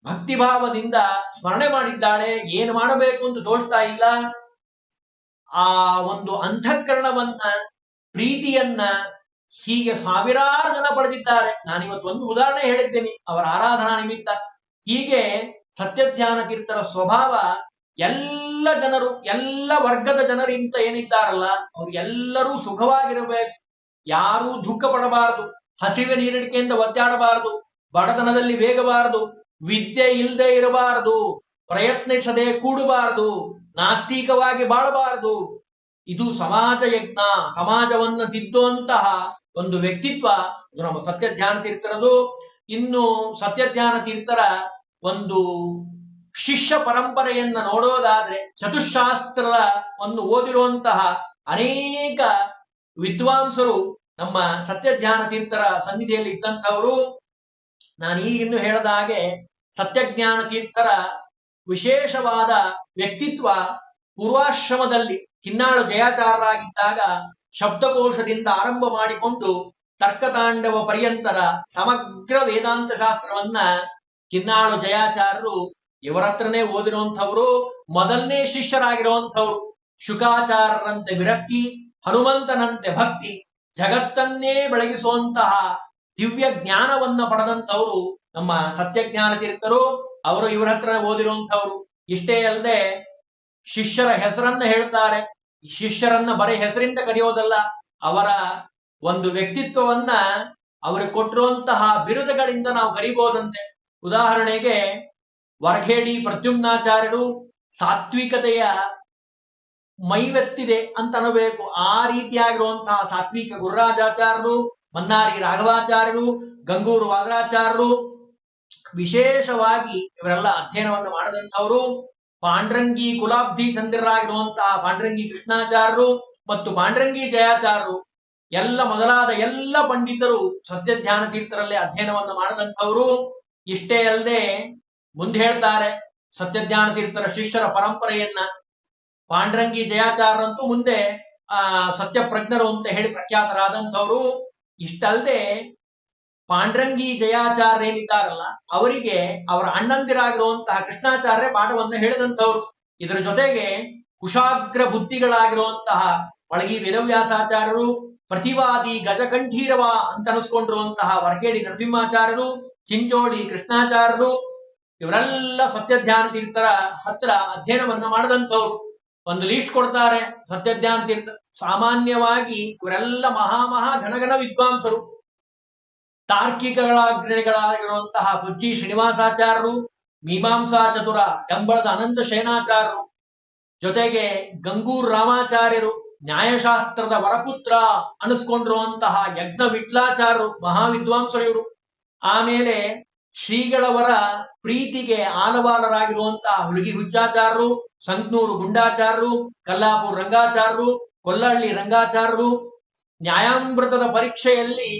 ಭಕ್ತಿಭಾವದಿಂದ ಸ್ಮರಣೆ ಮಾಡಿದ್ದಾಳೆ. ಏನು ಮಾಡಬೇಕು ಅಂತ ತೋಚ್ತಾ ಇಲ್ಲ. ಆ ಒಂದು ಅಂತಃಕರಣವನ್ನ ಪ್ರೀತಿಯನ್ನ ಹೀಗೆ ಸಾವಿರಾರು ಜನ ಪಡೆದಿದ್ದಾರೆ. ನಾನಿವತ್ತು ಒಂದು ಉದಾಹರಣೆ ಹೇಳಿದ್ದೇನೆ. ಅವರ ಆರಾಧನಾ ನಿಮಿತ್ತ. ಹೀಗೆ ಸತ್ಯಧ್ಯಾನ ತೀರ್ಥರ ಸ್ವಭಾವ ಎಲ್ಲ ಜನರು, ಎಲ್ಲ ವರ್ಗದ ಜನರಿಂತ ಏನಿದ್ದಾರಲ್ಲ, ಅವ್ರು ಎಲ್ಲರೂ ಸುಖವಾಗಿರಬೇಕು. ಯಾರೂ ದುಃಖ ಪಡಬಾರದು ಹಸಿವೆ ನೀರಿಡಿಕೆಯಿಂದ ಒದ್ದಾಡಬಾರದು. ಬಡತನದಲ್ಲಿ ವೇಗಬಾರದು. ವಿದ್ಯೆ ಇಲ್ಲದೆ ಇರಬಾರದು. ಪ್ರಯತ್ನಿಸದೆ ಕೂಡಬಾರದು. ನಾಸ್ತಿಕವಾಗಿ ಬಾಳಬಾರದು. ಇದು ಸಮಾಜ ಯಜ್ಞ, ಸಮಾಜವನ್ನ ತಿದ್ದುವಂತಹ ಒಂದು ವ್ಯಕ್ತಿತ್ವ. ಇದು ನಮ್ಮ ಸತ್ಯಧ್ಯಾನ ತೀರ್ಥರದು. ಇನ್ನು ಸತ್ಯಧ್ಯಾನ ತೀರ್ಥರ ಒಂದು ಶಿಷ್ಯ ಪರಂಪರೆಯನ್ನ ನೋಡೋದಾದ್ರೆ ಚತುಶಾಸ್ತ್ರದ ಒಂದು ಓದಿರುವಂತಹ ಅನೇಕ ವಿದ್ವಾಂಸರು ನಮ್ಮ ಸತ್ಯಧ್ಯಾನ ತೀರ್ಥರ ಸನ್ನಿಧಿಯಲ್ಲಿ ಇದ್ದಂಥವರು. ನಾನು ಈಗಿನ್ನು ಹೇಳದ ಹಾಗೆ ಸತ್ಯಜ್ಞಾನ ತೀರ್ಥರ ವಿಶೇಷವಾದ ವ್ಯಕ್ತಿತ್ವ ಪೂರ್ವಾಶ್ರಮದಲ್ಲಿ ಕಿನ್ನಾಳು ಜಯಾಚಾರರಾಗಿದ್ದಾಗ ಶಬ್ದಕೋಶದಿಂದ ಆರಂಭ ಮಾಡಿಕೊಂಡು ತರ್ಕತಾಂಡವ ಪರ್ಯಂತರ ಸಮಗ್ರ ವೇದಾಂತ ಶಾಸ್ತ್ರವನ್ನ ಕಿನ್ನಾಳು ಜಯಾಚಾರ್ಯರು ಇವರ ಹತ್ರನೇ ಓದಿರುವಂಥವ್ರು ಮೊದಲನೇ ಶಿಷ್ಯರಾಗಿರುವಂಥವ್ರು ಶುಕಾಚಾರ್ಯರಂತೆ ವಿರಕ್ತಿ, ಹನುಮಂತನಂತೆ ಭಕ್ತಿ, ಜಗತ್ತನ್ನೇ ಬೆಳಗಿಸುವಂತಹ ದಿವ್ಯ ಜ್ಞಾನವನ್ನ ಪಡೆದಂಥವ್ರು ನಮ್ಮ ಸತ್ಯಜ್ಞಾನ ತೀರ್ಥರು ಅವರು ಇವರ ಹತ್ರ ಓದಿರುವಂಥವ್ರು. ಇಷ್ಟೇ ಅಲ್ಲದೆ ಶಿಷ್ಯರ ಹೆಸರನ್ನ ಹೇಳ್ತಾರೆ. ಶಿಷ್ಯರನ್ನ ಬರೀ ಹೆಸರಿಂದ ಕರೆಯೋದಲ್ಲ, ಅವರ ಒಂದು ವ್ಯಕ್ತಿತ್ವವನ್ನ ಅವ್ರಿಗೆ ಕೊಟ್ಟಿರುವಂತಹ ಬಿರುದುಗಳಿಂದ ನಾವು ಕರಿಬಹುದಂತೆ ಉದಾಹರಣೆಗೆ, ವರಖೇಡಿ ಪ್ರತ್ಯುಮ್ನಾಚಾರ್ಯರು ಸಾತ್ವಿಕತೆಯ ಮೈವೆತ್ತಿದೆ ಅಂತ ಅನ್ನಬೇಕು. ಆ ರೀತಿಯಾಗಿರುವಂತಹ ಸಾತ್ವಿಕ ಗುರುರಾಜಾಚಾರ್ಯರು, ಮನ್ನಾರಿ ರಾಘವಾಚಾರ್ಯರು, ಗಂಗೂರು ವಾದರಾಚಾರ್ಯರು ವಿಶೇಷವಾಗಿ ಇವರೆಲ್ಲ ಅಧ್ಯಯನವನ್ನು ಮಾಡದಂಥವರು ಪಾಂಡ್ರಂಗಿ ಕುಲಾಬ್ಧಿ ಚಂದ್ರರಾಗಿರುವಂತಹ ಪಾಂಡ್ರಂಗಿ ಕೃಷ್ಣಾಚಾರ್ಯರು ಮತ್ತು ಪಾಂಡ್ರಂಗಿ ಜಯಾಚಾರ್ಯರು, ಎಲ್ಲ ಮೊದಲಾದ ಎಲ್ಲ ಪಂಡಿತರು ಸತ್ಯ ಧ್ಯಾನ ತೀರ್ಥರಲ್ಲಿ ಅಧ್ಯಯನವನ್ನು ಮಾಡದಂಥವರು. ಇಷ್ಟೇ ಅಲ್ಲದೆ ಮುಂದೆ ಹೇಳ್ತಾರೆ ಸತ್ಯಜ್ಞಾನ ತೀರ್ಥರ ಶಿಷ್ಯರ ಪರಂಪರೆಯನ್ನ. ಪಾಂಡ್ರಂಗಿ ಜಯಾಚಾರ್ಯರಂತೂ ಮುಂದೆ, ಆ, ಸತ್ಯಪ್ರಜ್ಞರು ಅಂತ ಹೇಳಿ ಪ್ರಖ್ಯಾತರಾದಂಥವರು. ಇಷ್ಟಲ್ಲದೆ ಪಾಂಡ್ರಂಗಿ ಜಯಾಚಾರ್ಯ ಏನಿದ್ದಾರಲ್ಲ ಅವರಿಗೆ ಅವರ ಅಣ್ಣಂದಿರಾಗಿರುವಂತಹ ಕೃಷ್ಣಾಚಾರ್ಯ ಪಾಠವನ್ನು ಹೇಳಿದಂಥವ್ರು. ಇದರ ಜೊತೆಗೆ ಕುಶಾಗ್ರ ಬುದ್ಧಿಗಳಾಗಿರುವಂತಹ ಒಳಗಿ ವೇದವ್ಯಾಸಾಚಾರ್ಯರು, ಪ್ರತಿವಾದಿ ಗಜಕಂಠೀರವ ಅಂತ ಅನಿಸ್ಕೊಂಡಿರುವಂತಹ ವರಕೇಡಿ ನರಸಿಂಹಾಚಾರ್ಯರು, ಚಿಂಚೋಳಿ ಕೃಷ್ಣಾಚಾರ್ಯರು, ಇವರೆಲ್ಲ ಸತ್ಯಧ್ಯಾನ ತೀರ್ಥರ ಹತ್ರ ಅಧ್ಯಯನವನ್ನ ಮಾಡದಂಥವ್ರು. ಒಂದು ಲೀಸ್ಟ್ ಕೊಡ್ತಾರೆ ಸತ್ಯಧ್ಯಾನ ತೀರ್ಥ. ಸಾಮಾನ್ಯವಾಗಿ ಇವರೆಲ್ಲ ಮಹಾ ಮಹಾ ಘನಘನ ವಿದ್ವಾಂಸರು. ತಾರ್ಕಿಕಗಳಾಗಿರುವಂತಹ ಬುಜ್ಜಿ ಶ್ರೀನಿವಾಸಾಚಾರ್ಯರು ಮೀಮಾಂಸಾ ಚತುರ ಕಂಬಳದ ಅನಂತ ಶಯನಾಚಾರ್ಯರು ಜೊತೆಗೆ ಗಂಗೂರ್ ರಾಮಾಚಾರ್ಯರು, ನ್ಯಾಯಶಾಸ್ತ್ರದ ವರಪುತ್ರ ಅನಿಸ್ಕೊಂಡಿರುವಂತಹ ಯಜ್ಞ ವಿಟ್ಲಾಚಾರ್ಯರು ಮಹಾವಿದ್ವಾಂಸರು ಇವರು ಆಮೇಲೆ ಶ್ರೀಗಳವರ ಪ್ರೀತಿಗೆ ಆಲವಾಲರಾಗಿರುವಂತಹ ಹುಡುಗಿ ಹುಚ್ಚಾಚಾರ್ಯರು ಸಂಕ್ನೂರು ಗುಂಡಾಚಾರರು, ಕಲ್ಲಾಪುರ್ ರಂಗಾಚಾರ್ಯರು ಕೊಲ್ಲಹಳ್ಳಿ ರಂಗಾಚಾರ್ಯರು ನ್ಯಾಯಾಮೃತದ ಪರೀಕ್ಷೆಯಲ್ಲಿ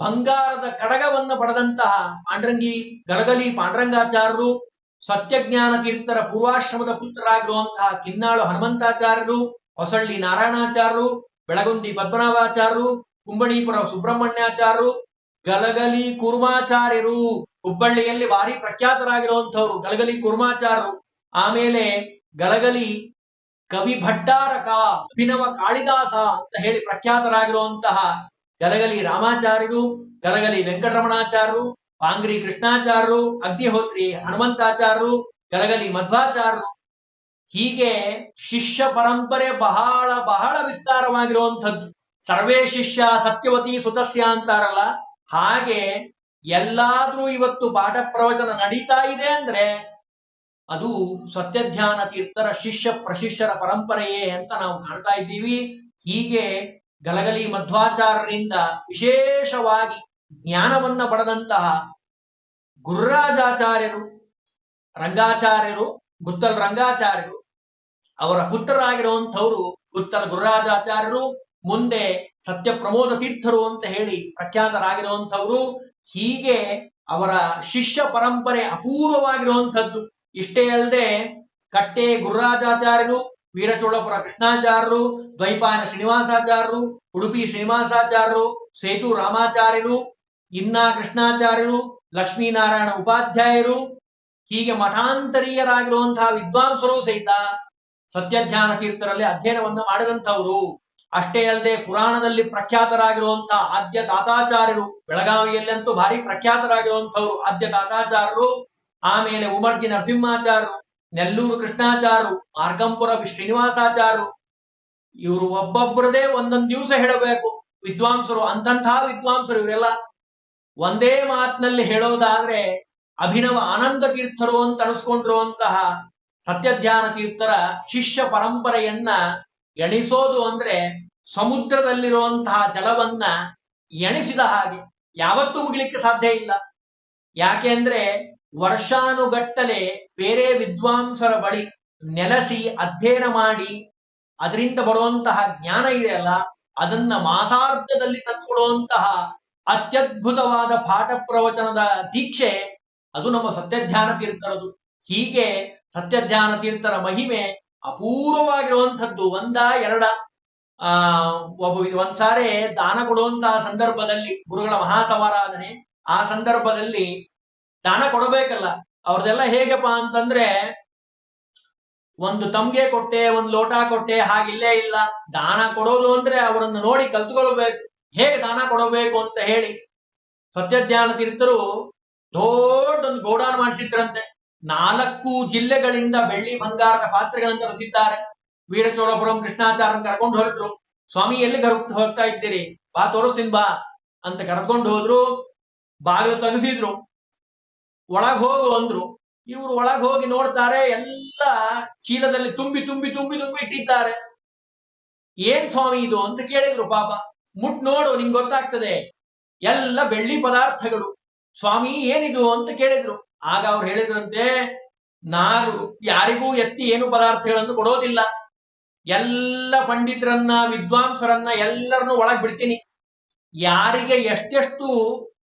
ಬಂಗಾರದ ಕಡಗವನ್ನು ಪಡೆದಂತಹ ಪಾಂಡ್ರಂಗಿ ಗಡಗಲಿ ಪಾಂಡ್ರಂಗಾಚಾರ್ಯರು, ಸತ್ಯಜ್ಞಾನ ತೀರ್ಥರ ಪೂರ್ವಾಶ್ರಮದ ಪುತ್ರರಾಗಿರುವಂತಹ ಕಿನ್ನಾಳು ಹನುಮಂತಾಚಾರ್ಯರು, ಹೊಸಳ್ಳಿ ನಾರಾಯಣಾಚಾರ್ಯರು, ಬೆಳಗುಂದಿ ಪದ್ಮನಾಭಾಚಾರ್ಯರು ಕುಂಬಣೀಪುರ ಸುಬ್ರಹ್ಮಣ್ಯಾಚಾರ್ಯರು, ಗಲಗಲಿ ಕುರ್ಮಾಚಾರ್ಯರು, ಹುಬ್ಬಳ್ಳಿಯಲ್ಲಿ ಭಾರಿ ಪ್ರಖ್ಯಾತರಾಗಿರುವಂಥವ್ರು ಗಲಗಲಿ ಕುರ್ಮಾಚಾರ್ಯರು. ಆಮೇಲೆ ಗಲಗಲಿ ಕವಿ ಭಟ್ಟಾರಕ ಅಭಿನವ ಕಾಳಿದಾಸ ಅಂತ ಹೇಳಿ ಪ್ರಖ್ಯಾತರಾಗಿರುವಂತಹ ಗಲಗಲಿ ರಾಮಾಚಾರ್ಯರು ಗದಗಲಿ ವೆಂಕಟರಮಣಾಚಾರ್ಯರು, ಪಾಂಗ್ರಿ ಕೃಷ್ಣಾಚಾರ್ಯರು, ಅಗ್ನಿಹೋತ್ರಿ ಹನುಮಂತಾಚಾರ್ಯರು ಗದಗಲಿ ಮಧ್ವಾಚಾರ್ಯರು. ಹೀಗೆ ಶಿಷ್ಯ ಪರಂಪರೆ ಬಹಳ ಬಹಳ ವಿಸ್ತಾರವಾಗಿರುವಂಥದ್ದು. ಸರ್ವೇ ಶಿಷ್ಯ ಸತ್ಯವತಿ ಸುತಸ್ಯ ಅಂತಾರಲ್ಲ? ಹಾಗೆ ಎಲ್ಲಾದ್ರೂ ಇವತ್ತು ಪಾಠ ಪ್ರವಚನ ನಡೀತಾ ಇದೆ ಅಂದ್ರೆ ಅದು ಸತ್ಯಧ್ಯಾನ ತೀರ್ಥರ ಶಿಷ್ಯ ಪ್ರಶಿಷ್ಯರ ಪರಂಪರೆಯೇ ಅಂತ ನಾವು ಕಾಣ್ತಾ ಇದ್ದೀವಿ. ಹೀಗೆ ಗಲಗಲಿ ಮಧ್ವಾಚಾರ್ಯರಿಂದ ವಿಶೇಷವಾಗಿ ಜ್ಞಾನವನ್ನ ಪಡೆದಂತಹ ಗುರುರಾಜಾಚಾರ್ಯರು, ರಂಗಾಚಾರ್ಯರು, ಗುತ್ತಲ್ ರಂಗಾಚಾರ್ಯರು, ಅವರ ಪುತ್ರರಾಗಿರುವಂಥವರು ಗುತ್ತಲ್ ಗುರುರಾಜಾಚಾರ್ಯರು, ಮುಂದೆ ಸತ್ಯ ಪ್ರಮೋದ ತೀರ್ಥರು ಅಂತ ಹೇಳಿ ಪ್ರಖ್ಯಾತರಾಗಿರುವಂಥವರು, ಹೀಗೆ ಅವರ ಶಿಷ್ಯ ಪರಂಪರೆ ಅಪೂರ್ವವಾಗಿರುವಂಥದ್ದು. ಇಷ್ಟೇ ಅಲ್ಲದೆ ಕಟ್ಟೆ ಗುರುರಾಜಾಚಾರ್ಯರು ವೀರಚೋಳಪುರ ಕೃಷ್ಣಾಚಾರ್ಯರು ದ್ವೈಪಾಯನ ಶ್ರೀನಿವಾಸಾಚಾರ್ಯರು ಉಡುಪಿ ಶ್ರೀನಿವಾಸಾಚಾರ್ಯರು ಸೇತು ರಾಮಾಚಾರ್ಯರು, ಇನ್ನ ಕೃಷ್ಣಾಚಾರ್ಯರು, ಲಕ್ಷ್ಮೀನಾರಾಯಣ ಉಪಾಧ್ಯಾಯರು, ಹೀಗೆ ಮಠಾಂತರೀಯರಾಗಿರುವಂತಹ ವಿದ್ವಾಂಸರು ಸಹಿತ ಸತ್ಯಧ್ಯಾನ ತೀರ್ಥರಲ್ಲಿ ಅಧ್ಯಯನವನ್ನು ಮಾಡಿದಂಥವರು. ಅಷ್ಟೇ ಅಲ್ಲದೆ ಪುರಾಣದಲ್ಲಿ ಪ್ರಖ್ಯಾತರಾಗಿರುವಂತಹ ಆದ್ಯ ತಾತಾಚಾರ್ಯರು, ಬೆಳಗಾವಿಯಲ್ಲಂತೂ ಭಾರಿ ಪ್ರಖ್ಯಾತರಾಗಿರುವಂಥವ್ರು ಆದ್ಯ ತಾತಾಚಾರ್ಯರು, ಆಮೇಲೆ ಉಮರ್ಜಿ ನರಸಿಂಹಾಚಾರ್ಯರು ನೆಲ್ಲೂರು ಕೃಷ್ಣಾಚಾರ್ಯರು ಮಾರ್ಗಂಪುರ ಶ್ರೀನಿವಾಸಾಚಾರ್ಯರು ಇವರು ಒಬ್ಬೊಬ್ಬರದೇ ಒಂದೊಂದು ದಿವಸ ಹೇಳಬೇಕು. ವಿದ್ವಾಂಸರು ಅಂತಂತಹ ವಿದ್ವಾಂಸರು ಇವರೆಲ್ಲ ಒಂದೇ ಮಾತಿನಲ್ಲಿ ಹೇಳೋದಾದ್ರೆ ಅಭಿನವ ಆನಂದ ತೀರ್ಥರು ಅಂತ ಅನಿಸ್ಕೊಂಡಿರುವಂತಹ ಸತ್ಯಧ್ಯಾನ ತೀರ್ಥರ ಶಿಷ್ಯ ಪರಂಪರೆಯನ್ನ ಎಣಿಸೋದು ಅಂದ್ರೆ ಸಮುದ್ರದಲ್ಲಿರುವಂತಹ ಜಲವನ್ನ ಎಣಿಸಿದ ಹಾಗೆ. ಯಾವತ್ತೂ ಮುಗಿಲಿಕ್ಕೆ ಸಾಧ್ಯ ಇಲ್ಲ. ಯಾಕೆ ಅಂದ್ರೆ ವರ್ಷಾನುಗಟ್ಟಲೆ ಬೇರೆ ವಿದ್ವಾಂಸರ ಬಳಿ ನೆಲೆಸಿ ಅಧ್ಯಯನ ಮಾಡಿ ಅದರಿಂದ ಬರುವಂತಹ ಜ್ಞಾನ ಇದೆಯಲ್ಲ ಅದನ್ನ ಮಾಸಾರ್ಧದಲ್ಲಿ ತಂದುಕೊಡುವಂತಹ ಅತ್ಯದ್ಭುತವಾದ ಪಾಠ ಪ್ರವಚನದ ದೀಕ್ಷೆ, ಅದು ನಮ್ಮ ಸತ್ಯಧ್ಯಾನ ತೀರ್ಥರದು. ಹೀಗೆ ಸತ್ಯಧ್ಯಾನ ತೀರ್ಥರ ಮಹಿಮೆ ಅಪೂರ್ವವಾಗಿರುವಂಥದ್ದು. ಒಂದ, ಎರಡ, ಆ, ಒಬ್ಬ ಒಂದ್ಸಾರೆ ದಾನ ಕೊಡುವಂತಹ ಸಂದರ್ಭದಲ್ಲಿ ಗುರುಗಳ ಮಹಾಸಮಾರಾಧನೆ, ಆ ಸಂದರ್ಭದಲ್ಲಿ ದಾನ ಕೊಡಬೇಕಲ್ಲ. ಅವ್ರದೆಲ್ಲ ಹೇಗಪ್ಪ ಅಂತಂದ್ರೆ, ಒಂದು ತಮ್ಗೆ ಕೊಟ್ಟೆ, ಒಂದು ಲೋಟ ಕೊಟ್ಟೆ ಹಾಗಿಲ್ಲೇ ಇಲ್ಲ ದಾನ ಕೊಡೋದು ಅಂದ್ರೆ ಅವರನ್ನು ನೋಡಿ ಕಲ್ತ್ಕೊಳ್ಬೇಕು. ಹೇಗೆ ದಾನ ಕೊಡಬೇಕು ಅಂತ ಹೇಳಿ ಸತ್ಯಜ್ಞಾನ ತೀರ್ಥರು ದೊಡ್ಡೊಂದು ಗೋಡಾನ್ ಮಾಡಿಸಿದ್ರಂತೆ. ನಾಲ್ಕು ಜಿಲ್ಲೆಗಳಿಂದ ಬೆಳ್ಳಿ ಬಂಗಾರದ ಪಾತ್ರೆಗಳನ್ನು ತರಿಸಿದ್ದಾರೆ. ವೀರಚೋಳಪುರಂ ಕೃಷ್ಣಾಚಾರ್ಯನ್ ಕರ್ಕೊಂಡು ಹೊರಟರು. ಸ್ವಾಮಿ, ಎಲ್ಲಿ ಕರ್ಕೊ ಹೋಗ್ತಾ ಇದ್ದೀರಿ? ಬಾ, ತೋರಿಸ್ತೀನಿ ಬಾ ಅಂತ ಕರ್ಕೊಂಡು ಹೋದ್ರು. ಬಾಗಿಲು ತೆಗೆಸಿದ್ರು. ಒಳಗ್ ಹೋಗು ಅಂದ್ರು, ಇವರು ಒಳಗ್ ಹೋಗಿ ನೋಡ್ತಾರೆ, ಎಲ್ಲ ಚೀಲದಲ್ಲಿ ತುಂಬಿ ತುಂಬಿ ತುಂಬಿ ತುಂಬಿ ಇಟ್ಟಿದ್ದಾರೆ. ಏನ್ ಸ್ವಾಮಿ ಇದು ಅಂತ ಕೇಳಿದ್ರು ಪಾಪ. ಮುಟ್ ನೋಡು, ನಿಂಗೆ ಗೊತ್ತಾಗ್ತದೆ. ಎಲ್ಲ ಬೆಳ್ಳಿ ಪದಾರ್ಥಗಳು. ಸ್ವಾಮಿ, ಏನಿದು ಅಂತ ಕೇಳಿದ್ರು. ಆಗ ಅವ್ರು ಹೇಳಿದ್ರಂತೆ ನಾನು ಯಾರಿಗೂ ಎತ್ತಿ ಏನು ಪದಾರ್ಥಗಳನ್ನು ಕೊಡೋದಿಲ್ಲ. ಎಲ್ಲ ಪಂಡಿತರನ್ನ, ವಿದ್ವಾಂಸರನ್ನ ಎಲ್ಲರನ್ನು ಒಳಗ್ ಬಿಡ್ತೀನಿ. ಯಾರಿಗೆ ಎಷ್ಟೆಷ್ಟು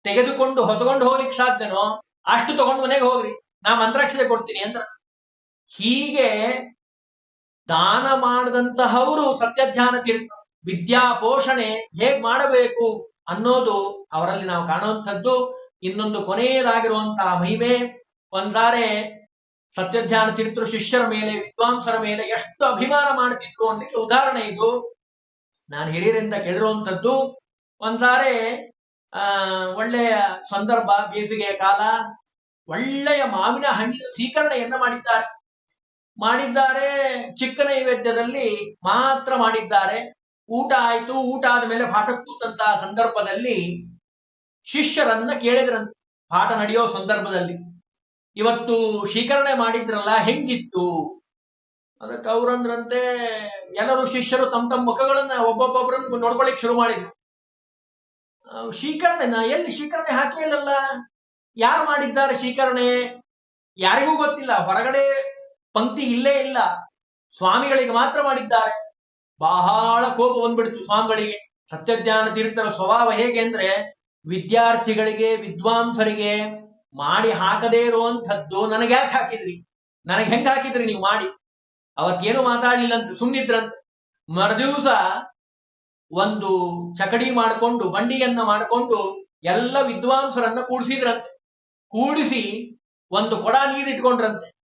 ತೆಗೆದುಕೊಂಡು ಹೊತ್ಕೊಂಡು ಹೋಗ್ಲಿಕ್ಕೆ ಸಾಧ್ಯನೋ ಅಷ್ಟು ತಗೊಂಡು ಮನೆಗೆ ಹೋಗ್ರಿ, ನಾ ಮಂತ್ರಾಕ್ಷತೆ ಕೊಡ್ತೀನಿ ಅಂತ ಹೀಗೆ ದಾನ ಮಾಡದಂತಹವರು ಸತ್ಯಧ್ಯಾನ ತೀರ್ಥ ವಿದ್ಯಾ ಪೋಷಣೆ ಹೇಗ್ ಮಾಡಬೇಕು ಅನ್ನೋದು ಅವರಲ್ಲಿ ನಾವು ಕಾಣುವಂಥದ್ದು. ಇನ್ನೊಂದು ಕೊನೆಯದಾಗಿರುವಂತಹ ಮಹಿಮೆ ಒಂದ್ಸಾರೆ ಸತ್ಯಧ್ಯಾನ ತೀರ್ಥರು ಶಿಷ್ಯರ ಮೇಲೆ, ವಿದ್ವಾಂಸರ ಮೇಲೆ ಎಷ್ಟು ಅಭಿಮಾನ ಮಾಡ್ತಿದ್ರು ಅನ್ನಕ್ಕೆ ಉದಾಹರಣೆ ಇದು. ನಾನು ಹಿರಿಯರಿಂದ ಕೇಳಿರುವಂಥದ್ದು ಒಂದ್ಸಾರೆ ಆ, ಒಳ್ಳೆಯ ಸಂದರ್ಭ, ಬೇಸಿಗೆಯ ಕಾಲ ಒಳ್ಳೆಯ ಮಾವಿನ ಹಣ್ಣಿನ ಸ್ವೀಕರಣೆಯನ್ನ ಮಾಡಿದ್ದಾರೆ? ಮಾಡಿದ್ದಾರೆ ಚಿಕ್ಕ ನೈವೇದ್ಯದಲ್ಲಿ ಮಾತ್ರ ಮಾಡಿದ್ದಾರೆ. ಊಟ ಆಯ್ತು, ಊಟ ಆದ ಮೇಲೆ ಪಾಠ ಕೂತಂತಹ ಸಂದರ್ಭದಲ್ಲಿ ಶಿಷ್ಯರನ್ನ ಕೇಳಿದ್ರಂತ. ಪಾಠ ನಡೆಯೋ ಸಂದರ್ಭದಲ್ಲಿ. ಇವತ್ತು ಶೀಕರಣೆ ಮಾಡಿದ್ರಲ್ಲ, ಹೆಂಗಿತ್ತು? ಅದಕ್ಕೆ ಅವ್ರಂದ್ರಂತೆ ಎಲ್ಲರೂ ಶಿಷ್ಯರು ತಮ್ಮ ತಮ್ಮ ಮುಖಗಳನ್ನ ಒಬ್ಬೊಬ್ಬೊಬ್ಬರನ್ನ ನೋಡ್ಕೊಳ್ಳಿಕ್ ಶುರು ಮಾಡಿದ್ರು. ಶೀಕರಣೆನ ಎಲ್ಲಿ ಶೀಕರಣೆ ಹಾಕಿ ಇಲ್ಲಲ್ಲ? ಯಾರು ಮಾಡಿದ್ದಾರೆ ಶೀಕರಣೆ? ಯಾರಿಗೂ ಗೊತ್ತಿಲ್ಲ. ಹೊರಗಡೆ ಪಂಕ್ತಿ ಇಲ್ಲೇ ಇಲ್ಲ. ಸ್ವಾಮಿಗಳಿಗೆ ಮಾತ್ರ ಮಾಡಿದ್ದಾರೆ. ಬಹಳ ಕೋಪ ಬಂದ್ಬಿಡ್ತು ಸ್ವಾಮಿಗಳಿಗೆ. ಸತ್ಯಜ್ಞಾನ ತೀರ್ಥರ ಸ್ವಭಾವ ಹೇಗೆ ಅಂದ್ರೆ, ವಿದ್ಯಾರ್ಥಿಗಳಿಗೆ, ವಿದ್ವಾಂಸರಿಗೆ ಮಾಡಿ ಹಾಕದೇ ಇರುವಂಥದ್ದು ನನಗೆ ಯಾಕೆ ಹಾಕಿದ್ರಿ? ನನಗೆ ಹೆಂಗ್ ಹಾಕಿದ್ರಿ ನೀವು ಮಾಡಿ? ಅವತ್ತೇನು ಮಾತಾಡ್ಲಿಲ್ಲಂತೆ ಸುಮ್ಮನಿದ್ರಂತ ಮರುದಿವಸ ಒಂದು ಚಕಡಿ ಮಾಡಿಕೊಂಡು, ಬಂಡಿಯನ್ನ ಮಾಡಿಕೊಂಡು ಎಲ್ಲ ವಿದ್ವಾಂಸರನ್ನ ಕೂಡಿಸಿದ್ರಂತೆ. ಕೂಡಿಸಿ ಒಂದು ಕೊಡ ನೀರು ಇಟ್ಕೊಂಡ್ರಂತೆ.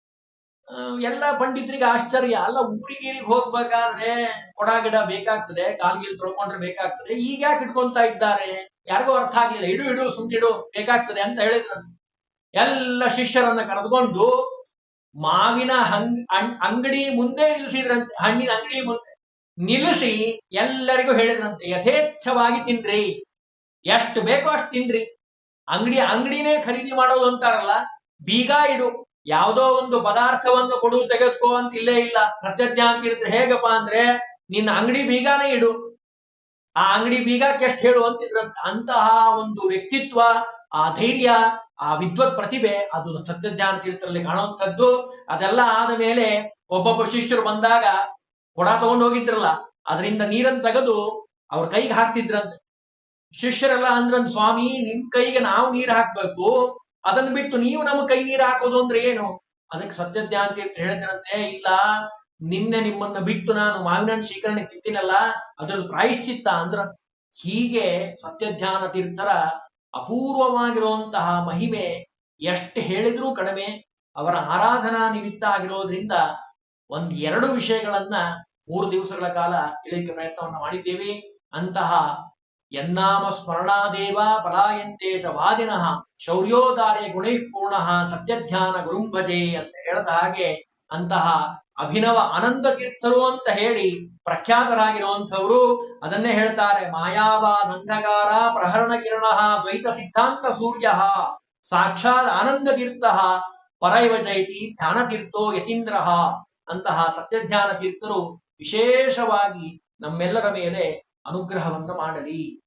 ಆ, ಎಲ್ಲ ಪಂಡಿತರಿಗೆ ಆಶ್ಚರ್ಯ. ಅಲ್ಲ ಊರಿಗೀರಿಗೆ ಹೋಗ್ಬೇಕಾದ್ರೆ ಕೊಡ ಗಿಡ ಬೇಕಾಗ್ತದೆ ಕಾಲ್ಗಿಲ್ ತೊಳ್ಕೊಂಡ್ರೆ ಬೇಕಾಗ್ತದೆ ಈಗ ಯಾಕೆ ಇಟ್ಕೊಂತಾ ಇದ್ದಾರೆ? ಯಾರಿಗೂ ಅರ್ಥ ಆಗ್ಲಿಲ್ಲ. ಇಡು ಇಡು ಸುಮ್ನಿಡು ಬೇಕಾಗ್ತದೆ ಅಂತ ಹೇಳಿದ್ರು. ಎಲ್ಲ ಶಿಷ್ಯರನ್ನ ಕರೆದುಕೊಂಡು ಮಾವಿನ ಹಂಗ್ ಅಂಗಡಿ ಮುಂದೆ ನಿಲ್ಲಿಸಿದ್ರಂತೆ ಹಣ್ಣಿನ ಅಂಗಡಿ ಮುಂದೆ ನಿಲ್ಲಿಸಿ ಎಲ್ಲರಿಗೂ ಹೇಳಿದ್ರಂತೆ ಯಥೇಚ್ಛವಾಗಿ ತಿನ್ರಿ. ಎಷ್ಟು ಬೇಕೋ ಅಷ್ಟು ತಿನ್ರಿ. ಅಂಗಡಿ, ಅಂಗಡಿನೇ ಖರೀದಿ ಮಾಡೋದು ಅಂತಾರಲ್ಲ, ಬೀಗ ಇಡು, ಯಾವುದೋ ಒಂದು ಪದಾರ್ಥವನ್ನು ಕೊಡು, ತೆಗೆದುಕೋ ಅಂತ ಇಲ್ಲೇ ಇಲ್ಲ. ಸತ್ಯಜ್ಞಾನ ತೀರ್ಥ ಹೇಗಪ್ಪ ಅಂದ್ರೆ, ನಿನ್ನ ಅಂಗಡಿ ಬೀಗಾನೇ ಇಡು. ಆ ಅಂಗಡಿ ಬೀಗಕ್ಕೆ ಎಷ್ಟು ಹೇಳು ಅಂತಿದ್ರ, ಅಂತಹ ಒಂದು ವ್ಯಕ್ತಿತ್ವ, ಆ ಧೈರ್ಯ, ಆ ವಿದ್ವತ್ ಪ್ರತಿಭೆ, ಅದು ಸತ್ಯಜ್ಞಾನ ತೀರ್ಥರಲ್ಲಿ ಕಾಣುವಂಥದ್ದು. ಅದೆಲ್ಲ ಆದ ಮೇಲೆ ಒಬ್ಬೊಬ್ಬ ಶಿಷ್ಯರು ಬಂದಾಗ ಕೊಡ ತಗೊಂಡು ಹೋಗಿದ್ರಲ್ಲ ಅದರಿಂದ ನೀರನ್ನು ತೆಗೆದು ಅವ್ರ ಕೈಗೆ ಹಾಕ್ತಿದ್ರಂತೆ. ಶಿಷ್ಯರೆಲ್ಲ ಅಂದ್ರಂತ ಸ್ವಾಮಿ, ನಿಮ್ ಕೈಗೆ ನಾವು ನೀರು ಹಾಕ್ಬೇಕು. ಅದನ್ನ ಬಿಟ್ಟು ನೀವು ನಮ್ಮ ಕೈ ನೀರು ಹಾಕೋದು ಅಂದ್ರೆ ಏನು? ಅದಕ್ಕೆ ಸತ್ಯಜ್ಞಾನ ತೀರ್ಥ ಹೇಳ್ತಾರಂತೆ ಇಲ್ಲ, ನಿನ್ನೆ ನಿಮ್ಮನ್ನ ಬಿಟ್ಟು ನಾನು ಮಾವಿನ ಶೇಖರಣೆ ತಿಂತೀನಲ್ಲ, ಅದ್ರದ್ದು ಪ್ರಾಯಶ್ಚಿತ್ತ ಅಂದ್ರ ಹೀಗೆ ಸತ್ಯಧ್ಯಾನ ತೀರ್ಥರ ಅಪೂರ್ವವಾಗಿರುವಂತಹ ಮಹಿಮೆ ಎಷ್ಟು ಹೇಳಿದ್ರೂ ಕಡಿಮೆ. ಅವರ ಆರಾಧನಾ ನಿಮಿತ್ತ ಆಗಿರೋದ್ರಿಂದ ಒಂದ್ ಎರಡು ವಿಷಯಗಳನ್ನ ಮೂರು ದಿವಸಗಳ ಕಾಲ ತಿಳಿಯಕ್ಕೆ ಪ್ರಯತ್ನವನ್ನ ಮಾಡಿದ್ದೇವೆ. ಅಂತಹ ಯನ್ನಾಮ ಸ್ಮರಣಾದೇವ ಪಲಾಯಂತೇಶ ವಾದಿನಃ ಶೌರ್ಯೋದಾರೆ ಗುಣೈಪೂರ್ಣ ಸತ್ಯಧ್ಯಾನ ಗುರುಂಭಜೆ ಅಂತ ಹೇಳದ ಹಾಗೆ ಅಂತಹ ಅಭಿನವ ಆನಂದ ತೀರ್ಥರು ಅಂತ ಹೇಳಿ ಪ್ರಖ್ಯಾತರಾಗಿರುವಂಥವರು ಅದನ್ನೇ ಹೇಳ್ತಾರೆ ಮಾಯಾವಾದ ಅಂಧಕಾರ ಪ್ರಹರಣ ಕಿರಣ ದ್ವೈತ ಸಿದ್ಧಾಂತ ಸೂರ್ಯ ಸಾಕ್ಷಾತ್ ಆನಂದ ತೀರ್ಥ ಪರೈವ ಜೈತಿ ಧ್ಯಾನ ತೀರ್ಥೋ ಯತೀಂದ್ರ ಅಂತಹ ಸತ್ಯಧ್ಯಾನ ತೀರ್ಥರು ವಿಶೇಷವಾಗಿ ನಮ್ಮೆಲ್ಲರ ಮೇಲೆ ಅನುಗ್ರಹವನ್ನು ಮಾಡಲಿ.